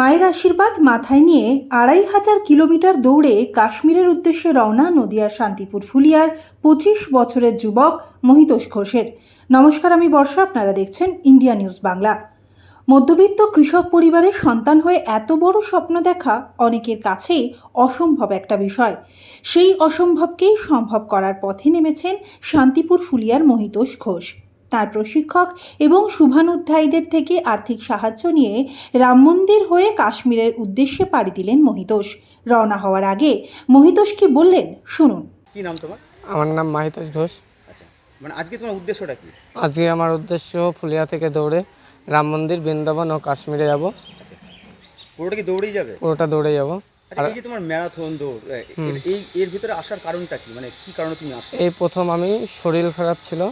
মায়ের আশীর্বাদ মাথায় নিয়ে আড়াই হাজার কিলোমিটার দৌড়ে কাশ্মীরের উদ্দেশ্যে রওনা নদিয়ার শান্তিপুর ফুলিয়ার পঁচিশ বছরের যুবক মহিতোষ ঘোষের। নমস্কার, আমি বর্ষা, আপনারা দেখছেন ইন্ডিয়া নিউজ বাংলা। মধ্যবিত্ত কৃষক পরিবারের সন্তান হয়ে এত বড় স্বপ্ন দেখা অনেকের কাছেই অসম্ভব একটা বিষয়। সেই অসম্ভবকেই সম্ভব করার পথে নেমেছেন শান্তিপুর ফুলিয়ার মহিতোষ ঘোষ। তার প্রশিক্ষক এবং শুভানুধ্যায়ীদের থেকে আর্থিক সাহায্য নিয়ে রাম মন্দির হয়ে কাশ্মীরের উদ্দেশ্যে পাড়ি দিলেন মহিতোষ। রওনা হওয়ার আগে মহিতোষ কি বললেন শুনুন। কি নাম তোমার? আমার নাম মাহিতোষ ঘোষ। আচ্ছা মানে আজকে তোমার উদ্দেশ্যটা কি? আজকে আমার উদ্দেশ্য ফুলিয়া থেকে দৌড়ে রাম মন্দির বৃন্দাবন ও কাশ্মীরে যাব। আচ্ছা পুরোটা কি দৌড়েই যাবে? পুরোটা দৌড়ে যাব। এই যে তোমার ম্যারাথন দৌড় এই এর ভিতরে আসার কারণটা কি? মানে কি কারণে তুমি আসো এই প্রথম আমি শরীর খারাপ ছিল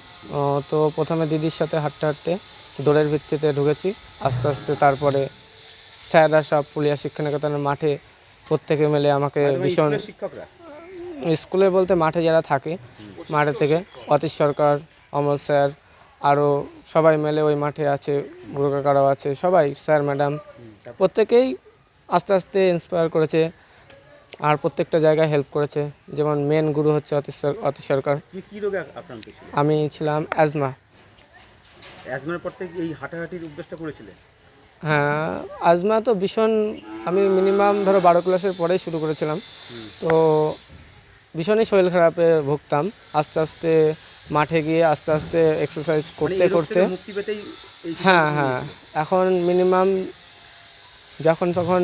তো প্রথমে দিদির সাথে হাঁটতে হাঁটতে দৌড়ের ভিত্তিতে ঢুকেছি। আস্তে আস্তে তারপরে স্যাররা সব পুলিয়া শিক্ষানিকেতনের মাঠে প্রত্যেকে মিলে আমাকে ভীষণ স্কুলের শিক্ষকরা? স্কুলে বলতে মাঠে যারা থাকে মাঠে থেকে অতীশ সরকার অমল স্যার আরও সবাই মিলে ওই মাঠে আছে গুরু কাকারাও আছে সবাই স্যার ম্যাডাম প্রত্যেকেই আস্তে আস্তে ইন্সপায়ার করেছে আর প্রত্যেকটা জায়গায় হেল্প করেছে। যেমন মেন গুরু হচ্ছে অতীশ সর- অতীশ সরকার। আমি ছিলাম অ্যাজমা অ্যাজমার পর থেকে এই হাঁটাহাঁটির অভ্যাসটা হ্যাঁ আজমা তো ভীষণ আমি মিনিমাম ধরো বারো ক্লাসের পরেই শুরু করেছিলাম। তো ভীষণই শরীর খারাপে ভুগতাম। আস্তে আস্তে মাঠে গিয়ে আস্তে আস্তে এক্সারসাইজ মানে করতে করতে হ্যাঁ হ্যাঁ। এখন মিনিমাম যখন তখন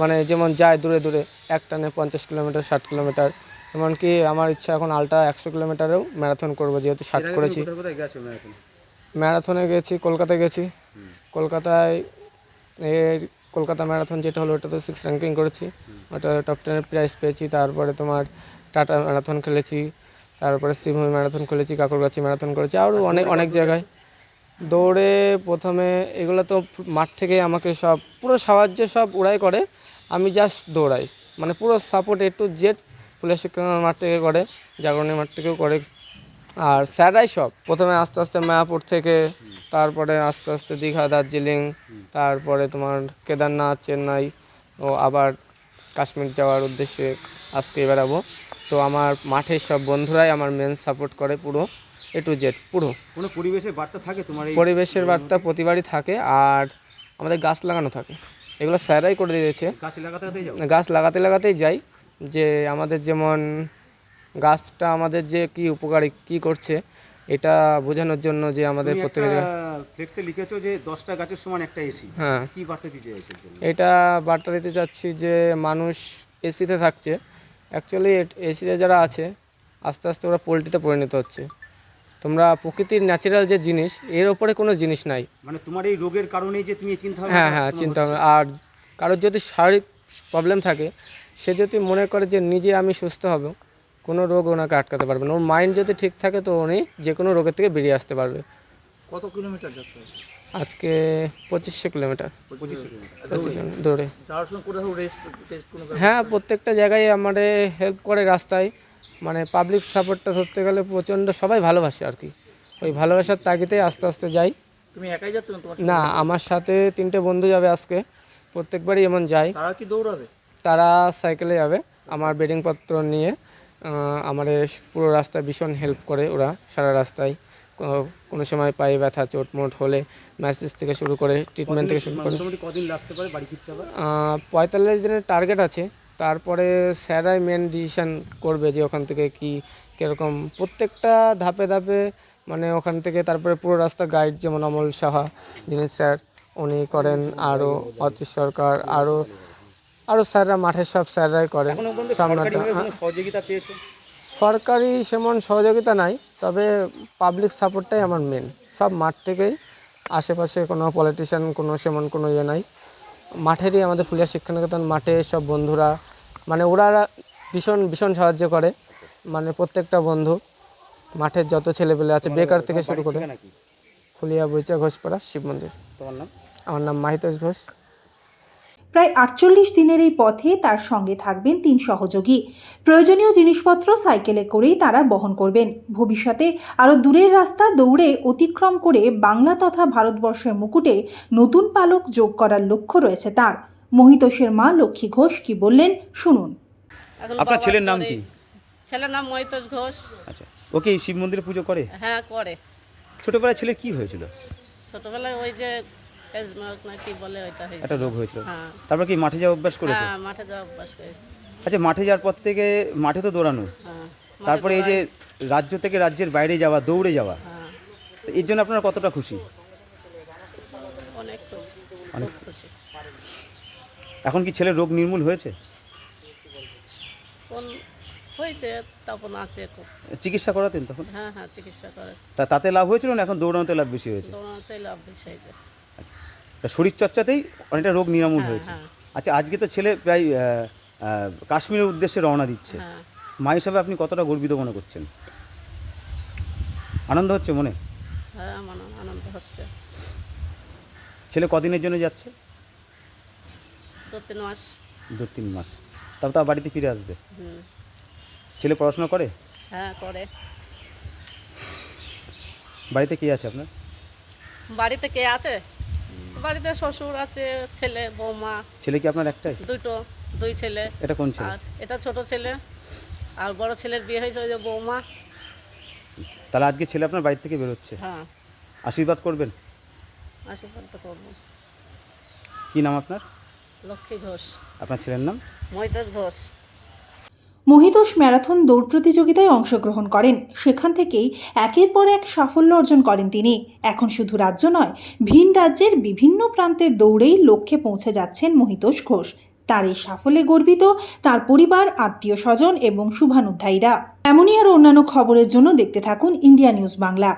মানে যেমন যায় দূরে দূরে এক টানে পঞ্চাশ কিলোমিটার ষাট কিলোমিটার এমনকি আমার ইচ্ছা এখন আলট্রা একশো কিলোমিটারেও ম্যারাথন করব যেহেতু ষাট করেছি। ম্যারাথন? ম্যারাথনে গেছি কলকাতায় গেছি। কলকাতায় এর কলকাতা ম্যারাথন যেটা হলো ওটা তো সিক্স র্যাঙ্কিং করেছি ওটা টপ টেনের প্রাইজ পেয়েছি। তারপরে তোমার টাটা ম্যারাথন খেলেছি। তারপরে শিবভূমি ম্যারাথন খেলেছি কাকুরগাছি ম্যারাথন করেছি। আরও অনেক অনেক জায়গায়। দৌড়ে প্রথমে এগুলো তো মাঠ থেকে আমাকে সব, পুরো সাহায্য সব ওরাই করে। আমি জাস্ট দৌড়াই। মানে পুরো support A to Z police মাঠ থেকে করে, জাগরণের মাঠ থেকেও করে। আর স্যারাই সব। প্রথমে আস্তে আস্তে মায়াপুর থেকে, তারপরে আস্তে আস্তে দীঘা, দার্জিলিং, তারপরে তোমার কেদারনাথ, চেন্নাই, ও আবার কাশ্মীর যাওয়ার উদ্দেশ্যে আজকে বেরাবো তো আমার মাঠের সব বন্ধুরাই আমার মেন সাপোর্ট করে পুরো এ টু জেড পুরো। কোনো পরিবেশের বার্তা থাকে তোমার এই পরিবেশের বার্তা প্রতিবারই থাকে আর আমাদের গাছ লাগানো থাকে। এগুলো স্যারাই করে দিয়েছে। গাছ লাগাতে লাগাতেই যাও? গাছ লাগাতে লাগাতেই যাই। যে আমাদের যেমন গাছটা আমাদের যে কি উপকারী কি করছে এটা বোঝানোর জন্য যে আমাদের ফ্লেক্সে লিখেছো যে দশটা গাছের সমান একটা এসি হ্যাঁ। কি বার্তা দিতে চাইছো এটা বার্তা দিতে চাচ্ছি যে মানুষ এসিতে থাকছে। অ্যাকচুয়ালি এসিতে যারা আছে আস্তে আস্তে ওরা পোলট্রিতে পরিণত হচ্ছে। তোমরা প্রকৃতির ন্যাচারাল যে জিনিস এর ওপরে কোনো জিনিস নাই। মানে তোমার এই রোগের কারণেই যে তুমি চিন্তা হ্যাঁ হ্যাঁ চিন্তা ভাবনা। আর কারোর যদি শারীরিক প্রবলেম থাকে সে যদি মনে করে যে নিজে আমি সুস্থ হব কোনো রোগ ওনাকে আটকাতে পারবে না। ওর মাইন্ড যদি ঠিক থাকে তো উনি যে কোনো রোগের থেকে বেরিয়ে আসতে পারবে। কত কিলোমিটার যাচ্ছে আজকে পঁচিশশো কিলোমিটার। পঁচিশ কিলোমিটার দৌড়ে? হ্যাঁ প্রত্যেকটা জায়গায় আমাদের হেল্প করে রাস্তায়। মানে পাবলিক সাপোর্টটা ধরতে গেলে প্রচণ্ড সবাই ভালোবাসে আর কি। ওই ভালোবাসার তাগিদে আস্তে আস্তে যাই। তুমি একাই যাচ্ছ না আমার সাথে তিনটে বন্ধু যাবে আজকে। প্রত্যেকবারই এমন যায় তারা কি দৌড়াবে? তারা সাইকেলে যাবে। আমার বেডিংপত্র নিয়ে আহ, আমাদের পুরো রাস্তায় ভীষণ হেল্প করে ওরা সারা রাস্তায়। কোনো সময় পায়ে ব্যথা চোট মোট হলে ম্যাসেজ থেকে শুরু করে ট্রিটমেন্ট থেকে শুরু করে। কদিন লাগতে পারে বাড়ি ফিরতে হবে পঁয়তাল্লিশ দিনের টার্গেট আছে। তারপরে স্যারাই মেন ডিসিশন করবে যে ওখান থেকে কি কীরকম। প্রত্যেকটা ধাপে ধাপে মানে ওখান থেকে তারপরে পুরো রাস্তা গাইড যেমন অমল সাহা যিনি স্যার উনি করেন আরও অতীশ সরকার আরও আরও স্যাররা মাঠের সব স্যাররাই করেন সামনাটা। সহযোগিতা পেয়েছ সরকারি সেমন সহযোগিতা নাই তবে পাবলিক সাপোর্টটাই আমার মেন সব মাঠ থেকেই আশেপাশে কোনো পলিটিশিয়ান কোনো সেমন কোনো ইয়ে নাই। মাঠেরই আমাদের ফুলিয়া শিক্ষানিকেতন মাঠে সব বন্ধুরা মানে ওরা ভীষণ ভীষণ সাহায্য করে। মানে প্রত্যেকটা বন্ধু মাঠের যত ছেলেপেলে আছে বেকার থেকে শুরু করে। ফুলিয়া বইচা ঘোষপাড়া শিব মন্দির। তোমার নাম? আমার নাম মাহিতোষ ঘোষ। প্রায় আটচল্লিশ দিনের এই পথে তার সঙ্গে থাকবেন তিন সহযোগী। প্রয়োজনীয় জিনিসপত্র সাইকেলে করেই তারা বহন করবেন। ভবিষ্যতে আরও দূরের রাস্তা দৌড়ে অতিক্রম করে বাংলা তথা ভারতবর্ষের মুকুটে নতুন পালক যোগ করার লক্ষ্য রয়েছে তার। মহিতোষের মা লক্ষ্মী ঘোষ কি বললেন শুনুন। আপনার ছেলের নাম কি? ছেলের নাম মহিতোষ ঘোষ। আচ্ছা ওকে শিব মন্দিরে পুজো করে? হ্যাঁ করে। ছোটবেলায় ছেলের কি হয়েছিল? ছোটবেলায় ওই যে এজমার্ক না কি বলে ওইটা হয়েছে। একটা রোগ হয়েছিল। হ্যাঁ। তারপর কি মাঠে যাওয়া অভ্যাস করেছে? হ্যাঁ মাঠে যাওয়া অভ্যাস করে আচ্ছা মাঠে যাওয়ার পর থেকে মাঠে তো দৌড়ানো। হ্যাঁ তারপরে এই যে রাজ্য থেকে রাজ্যের বাইরে যাওয়া দৌড়ে যাওয়া হ্যাঁ। এর জন্য আপনারা কতটা খুশি? অনেক এখন কি ছেলের রোগ নির্মূল হয়েছে? হয়েছে তখন আছে চিকিৎসা করাতেন তখন? হ্যাঁ হ্যাঁ চিকিৎসা করে তা তাতে লাভ হয়েছিল না এখন দৌড়ানোতে লাভ বেশি হয়েছে? দৌড়ানোতেই লাভ বেশি হয়েছে। তা শরীর চর্চাতেই অনেকটা রোগ নিরামূল হ্যাঁ, হয়েছে। হ্যাঁ। আচ্ছা আজকে তো ছেলে প্রায় কাশ্মীরের উদ্দেশ্যে রওনা দিচ্ছে। হ্যাঁ। মা হিসাবে আপনি কতটা গর্বিত মনে করছেন? আনন্দ হচ্ছে মনে? আনন্দ হচ্ছে। ছেলে কদিনের জন্য যাচ্ছে? দু তিন মাস। দু তিন মাস। তারপর তার বাড়িতে ফিরে আসবে। ছেলে পড়াশোনা করে? হ্যাঁ করে। বাড়িতে কে আছে আপনার? বাড়িতে কে আছে? বাড়িতে শ্বশুর আছে ছেলে বৌমা। ছেলে কি আপনার একটাই? দুটো দুই ছেলে। এটা কোন ছেলে? আর এটা ছোট ছেলে। আর বড় ছেলের বিয়ে হয়েছে ওই যে বৌমা। তাহলে আজকে ছেলে আপনার বাড়ি থেকে বেরোচ্ছে? হ্যাঁ। আশীর্বাদ করবেন? আশীর্বাদ তো করব। কি নাম আপনার? লক্ষ্মী ঘোষ। আপনার ছেলের নাম? মহিতাজ ঘোষ। মহিতোষ ম্যারাথন দৌড় প্রতিযোগিতায় অংশগ্রহণ করেন। সেখান থেকেই একের পর এক সাফল্য অর্জন করেন তিনি। এখন শুধু রাজ্য নয়, ভিন রাজ্যের বিভিন্ন প্রান্তে দৌড়েই লক্ষ্যে পৌঁছে যাচ্ছেন মহিতোষ ঘোষ। তার এই সাফল্যে গর্বিত তার পরিবার, আত্মীয় স্বজন এবং শুভানুধ্যায়ীরা। এমনই আর অন্যান্য খবরের জন্য দেখতে থাকুন ইন্ডিয়া নিউজ বাংলা।